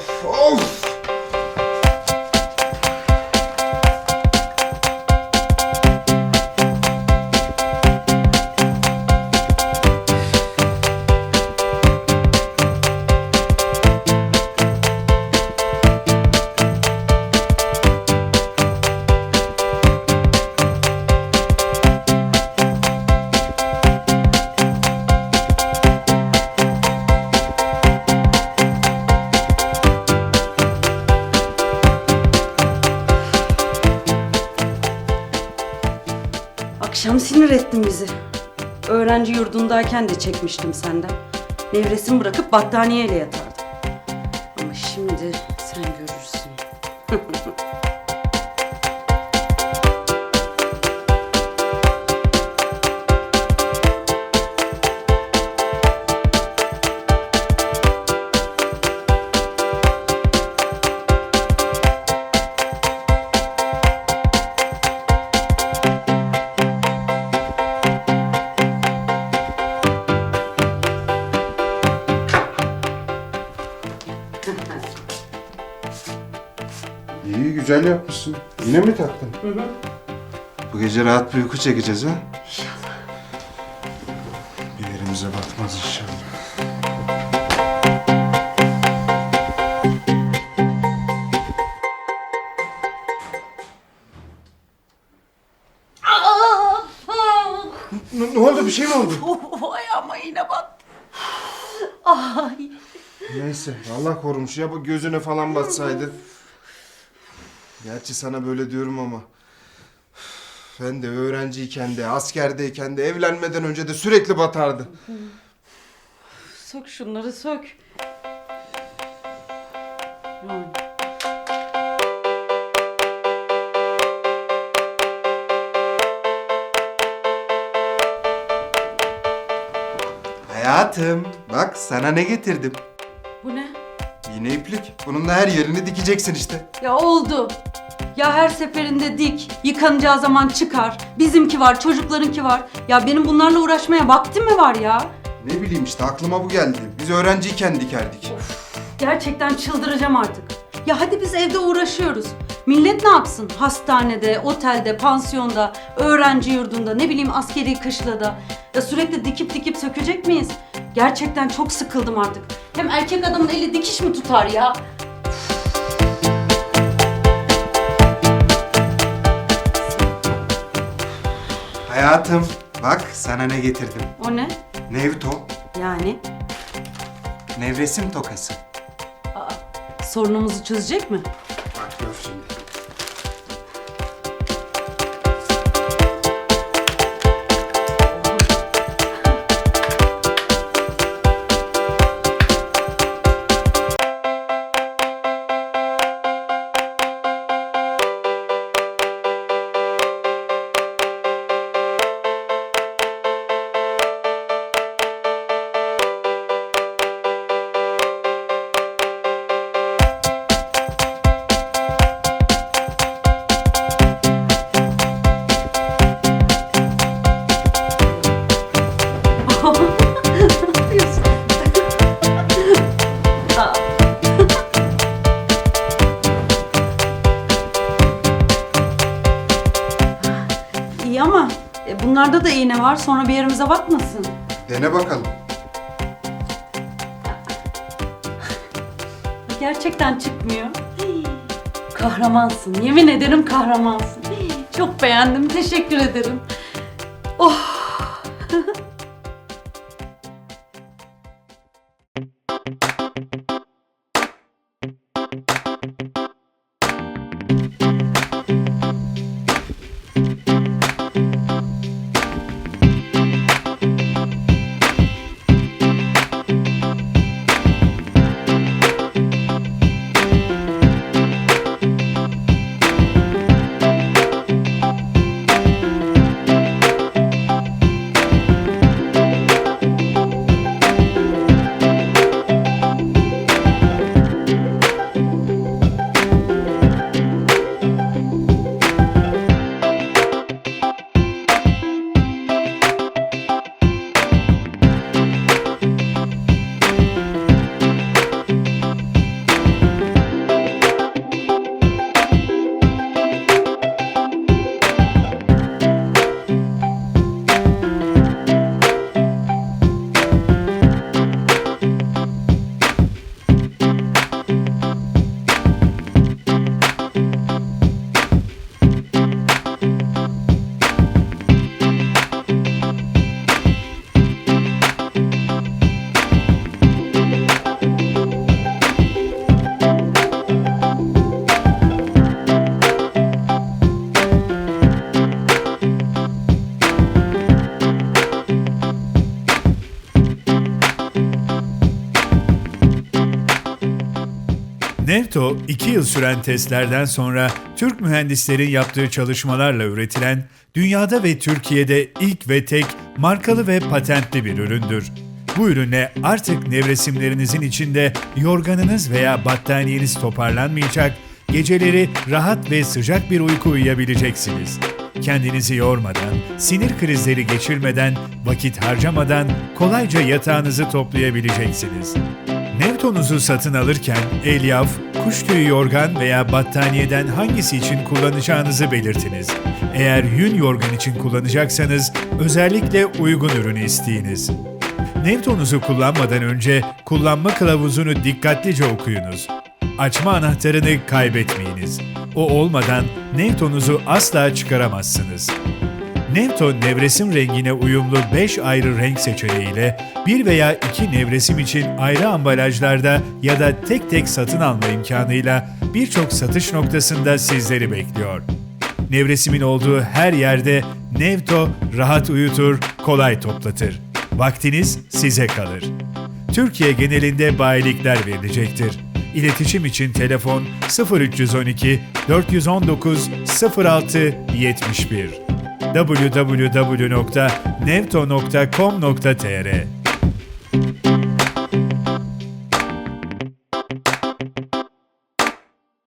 oh. Akşam sinir ettin bizi. Öğrenci yurdundayken de çekmiştim senden. Nevresimi bırakıp battaniyeyle yatardım. Ama şimdi güzel yapmışsın. Yine mi taktın? Bu gece rahat bir uyku çekeceğiz ha? Bir yerimize batmaz inşallah. Ne, ne oldu? Bir şey mi oldu? Oh, ayağıma yine battı. Ay. Neyse Allah korumuş ya bu gözüne falan batsaydı. Gerçi sana böyle diyorum ama ben de öğrenciyken de askerdeyken de evlenmeden önce de sürekli batardı. Sök şunları sök. Hı. Hayatım bak sana ne getirdim. Yine iplik. Bununla her yerini dikeceksin işte. Ya oldu. Ya her seferinde dik, yıkanacağı zaman çıkar. Bizimki var, çocuklarınki var. Ya benim bunlarla uğraşmaya vaktim mi var ya? Ne bileyim işte aklıma bu geldi. Biz öğrenciyken dikerdik. Gerçekten çıldıracağım artık. Ya hadi biz evde uğraşıyoruz. Millet ne yapsın? Hastanede, otelde, pansiyonda, öğrenci yurdunda, ne bileyim askeri kışlada. Ya sürekli dikip dikip sökecek miyiz? Gerçekten çok sıkıldım artık. Hem erkek adamın eli dikiş mi tutar ya? Hayatım bak sana ne getirdim. O ne? Nevto. Yani Nevresim tokası. sorunumuzu çözecek mi? İyi ama e, bunlarda da iğne var. Sonra bir yerimize batmasın. Dene bakalım. Gerçekten çıkmıyor. Hii, Kahramansın. Yemin ederim kahramansın. Hii, Çok beğendim. Teşekkür ederim. Oh. Nevto, 2 yıl süren testlerden sonra Türk mühendislerin yaptığı çalışmalarla üretilen, dünyada ve Türkiye'de ilk ve tek markalı ve patentli bir üründür. Bu ürünle artık nevresimlerinizin içinde yorganınız veya battaniyeniz toparlanmayacak, geceleri rahat ve sıcak bir uyku uyuyabileceksiniz. Kendinizi yormadan, sinir krizleri geçirmeden, vakit harcamadan kolayca yatağınızı toplayabileceksiniz. Nevtonuzu satın alırken elyaf, kuş tüyü yorgan veya battaniyeden hangisi için kullanacağınızı belirtiniz. Eğer yün yorgan için kullanacaksanız özellikle uygun ürünü isteyiniz. Nevtonuzu kullanmadan önce kullanma kılavuzunu dikkatlice okuyunuz. Açma anahtarını kaybetmeyiniz. O olmadan Nevtonuzu asla çıkaramazsınız. Nevton nevresim rengine uyumlu 5 ayrı renk seçeneğiyle bir veya iki nevresim için ayrı ambalajlarda ya da tek tek satın alma imkanıyla birçok satış noktasında sizleri bekliyor. Nevresimin olduğu her yerde Nevto rahat uyutur, kolay toplatır. Vaktiniz size kalır. Türkiye genelinde bayilikler verilecektir. İletişim için telefon 0312 419 06 71 www.nevto.com.tr